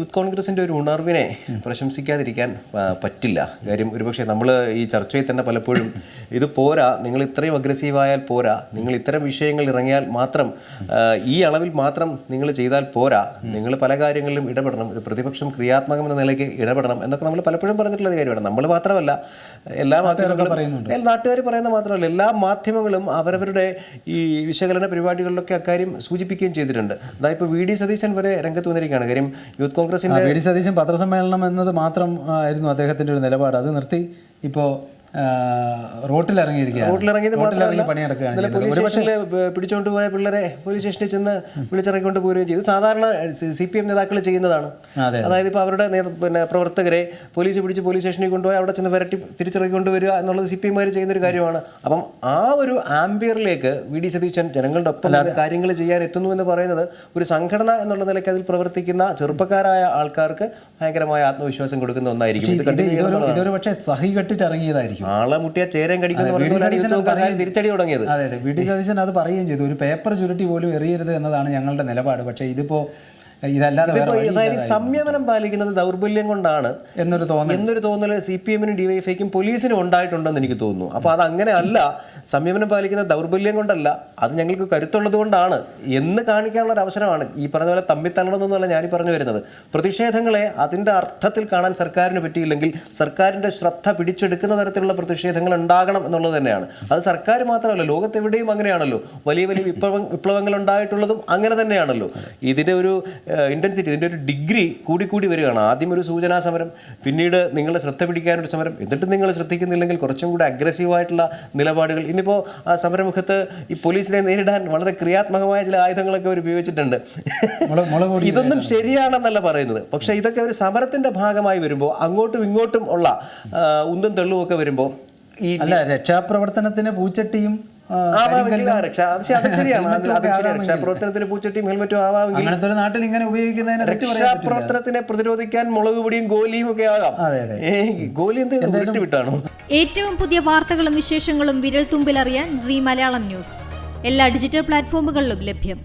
Youth കോൺഗ്രസിന്റെ ഒരു ഉണർവിനെ പ്രശംസിക്കാതിരിക്കാൻ പറ്റില്ല. കാര്യം ഒരുപക്ഷെ നമ്മൾ ഈ ചർച്ചയിൽ തന്നെ പലപ്പോഴും ഇത് പോരാ നിങ്ങൾ ഇത്രയും അഗ്രസീവായാൽ പോരാ നിങ്ങൾ ഇത്തരം വിഷയങ്ങൾ ഇറങ്ങിയാൽ മാത്രം ഈ അളവിൽ മാത്രം നിങ്ങൾ ചെയ്താൽ പോരാ നിങ്ങൾ പല കാര്യങ്ങളിലും ഇടപെടണം ഒരു പ്രതിപക്ഷം ക്രിയാത്മകം എന്ന നിലയ്ക്ക് ഇടപെടണം എന്നൊക്കെ നമ്മൾ പലപ്പോഴും പറഞ്ഞിട്ടുള്ള ഒരു കാര്യമാണ്. നമ്മൾ മാത്രമല്ല എല്ലാ മാധ്യമങ്ങളും നാട്ടുകാർ പറയുന്ന മാത്രമല്ല എല്ലാ മാധ്യമങ്ങളും അവരവരുടെ ഈ വിശകലന പരിപാടികളിലൊക്കെ അക്കാര്യം സൂചിപ്പിക്കുകയും ചെയ്തിട്ടുണ്ട്. അതായത് ഇപ്പോൾ വി. ഡി. സതീശൻ വരെ രംഗത്ത് വന്നിരിക്കുകയാണ്. കാര്യം യൂത്ത് കോൺഗ്രസിന്റെ സതീശൻ പത്രസമ്മേളനം എന്നത് മാത്രം ആയിരുന്നു അദ്ദേഹത്തിന്റെ ഒരു നിലപാട്. അത് നിർത്തി. ഇപ്പോൾ റോട്ടിലിറങ്ങിയിരിക്കുകയാണ് റോട്ടിലിറങ്ങി പണിയെടുക്കുകയാണ് പിടിച്ചുകൊണ്ട് പോയ പിള്ളേരെ പോലീസ് സ്റ്റേഷനിൽ ചെന്ന് വിളിച്ചിറക്കിക്കൊണ്ട് പോവുകയും ചെയ്തു. സാധാരണ സി പി എം നേതാക്കൾ ചെയ്യുന്നതാണ്. അതായത് ഇപ്പോൾ അവരുടെ പിന്നെ പ്രവർത്തകരെ പോലീസ് പിടിച്ച് പോലീസ് സ്റ്റേഷനിൽ കൊണ്ടുപോയി അവിടെ ചെന്ന് വരട്ടി തിരിച്ചിറക്കിക്കൊണ്ട് വരിക എന്നുള്ളത് സി പി എംമാർ ചെയ്യുന്ന ഒരു കാര്യമാണ്. അപ്പം ആ ഒരു ആംബിയറിലേക്ക് വി ഡി സതീശൻ ജനങ്ങളുടെ ഒപ്പം കാര്യങ്ങൾ ചെയ്യാൻ എത്തുന്നു എന്ന് പറയുന്നത് ഒരു സംഘടന എന്നുള്ള നിലയ്ക്ക് അതിൽ പ്രവർത്തിക്കുന്ന ചെറുപ്പക്കാരായ ആൾക്കാർക്ക് ഭയങ്കരമായ ആത്മവിശ്വാസം കൊടുക്കുന്ന ഒന്നായിരിക്കും. ഇതൊരു പക്ഷേ സഹി കെട്ടിട്ട് ആളെ മുട്ടിയ ചേരൻ അത് തിരിച്ചടി തുടങ്ങിയത്. അതെ അതെ. വി ഡി സതീശൻ അത് പറയുകയും ചെയ്തു. ഒരു പേപ്പർ ചുരുട്ടി പോലും എറിയരുത് എന്നതാണ് ഞങ്ങളുടെ നിലപാട്. പക്ഷേ ഇതിപ്പോ ഇതല്ലാതെ സംയമനം പാലിക്കുന്നത് ദൗർബല്യം കൊണ്ടാണ് എന്നൊരു തോന്നൽ. എന്നൊരു തോന്നൽ സി പി എമ്മിനും ഡിവൈഫൈക്കും പോലീസിനും ഉണ്ടായിട്ടുണ്ടെന്ന് എനിക്ക് തോന്നുന്നു. അപ്പോൾ അത് അങ്ങനെ അല്ല. സംയമനം പാലിക്കുന്ന ദൗർബല്യം കൊണ്ടല്ല. അത് ഞങ്ങൾക്ക് കരുത്തുള്ളത് കൊണ്ടാണ് എന്ന് കാണിക്കാനുള്ള ഒരു അവസരമാണ് ഈ പറഞ്ഞ പോലെ തമ്മിത്തള്ളണമെന്നല്ല ഞാൻ പറഞ്ഞു വരുന്നത്. പ്രതിഷേധങ്ങളെ അതിന്റെ അർത്ഥത്തിൽ കാണാൻ സർക്കാരിന് പറ്റിയില്ലെങ്കിൽ സർക്കാരിന്റെ ശ്രദ്ധ പിടിച്ചെടുക്കുന്ന തരത്തിലുള്ള പ്രതിഷേധങ്ങൾ ഉണ്ടാകണം എന്നുള്ളത് തന്നെയാണ്. അത് സർക്കാർ മാത്രമല്ല ലോകത്തെവിടെയും അങ്ങനെയാണല്ലോ. വലിയ വലിയ വിപ്ലവ വിപ്ലവങ്ങൾ ഉണ്ടായിട്ടുള്ളതും അങ്ങനെ തന്നെയാണല്ലോ. ഇതിന്റെ ഒരു ഇന്റൻസിറ്റി ഇതിന്റെ ഒരു ഡിഗ്രി കൂടി കൂടി വരികയാണ്. ആദ്യം ഒരു സൂചനാ സമരം പിന്നീട് നിങ്ങളെ ശ്രദ്ധ പിടിക്കാനൊരു സമരം. എന്നിട്ട് നിങ്ങൾ ശ്രദ്ധിക്കുന്നില്ലെങ്കിൽ കുറച്ചും കൂടി അഗ്രസീവായിട്ടുള്ള നിലപാടുകൾ. ഇന്നിപ്പോൾ ആ സമരമുഖത്ത് ഈ പോലീസിനെ നേരിടാൻ വളരെ ക്രിയാത്മകമായ ചില ആയുധങ്ങളൊക്കെ അവർ ഉപയോഗിച്ചിട്ടുണ്ട്. ഇതൊന്നും ശരിയാണെന്നല്ല പറയുന്നത്. പക്ഷേ ഇതൊക്കെ ഒരു സമരത്തിന്റെ ഭാഗമായി വരുമ്പോൾ അങ്ങോട്ടും ഇങ്ങോട്ടും ഉള്ള ഉന്തും തെള്ളുമൊക്കെ വരുമ്പോൾ ഈ അല്ല രക്ഷാപ്രവർത്തനത്തിന് പൂച്ചട്ടിയും ആ, രക്ഷ അത് അത് ശരിയാണ് അത് ഹെൽമെറ്റും അത് ഒക്കെ ശരിയാണ്. ആവാമെങ്കിൽ. രക്ഷാപ്രവർത്തനത്തിന് പൂച്ചട്ടിയും ഹെൽമറ്റും ആവാമെങ്കിൽ അങ്ങനത്തെ ഒരു നാട്ടിൽ ഇങ്ങനെ ഉപയോഗിക്കുന്നതിനെ രക്ഷാപ്രവർത്തനത്തിനെ പ്രതിരോധിക്കാൻ മുളക് പൊടിയും ഗോലിയും ഒക്കെ ആകാം അതെ, അതെ. ഏ, ഗോലി എന്തെങ്കിലും വിട്ടുവിട്ടാണോ ഏറ്റവും പുതിയ വാർത്തകളും വിശേഷങ്ങളും വിരൽ തുമ്പിലറിയാൻ സി മലയാളം ന്യൂസ് എല്ലാ ഡിജിറ്റൽ പ്ലാറ്റ്ഫോമുകളിലും ലഭ്യം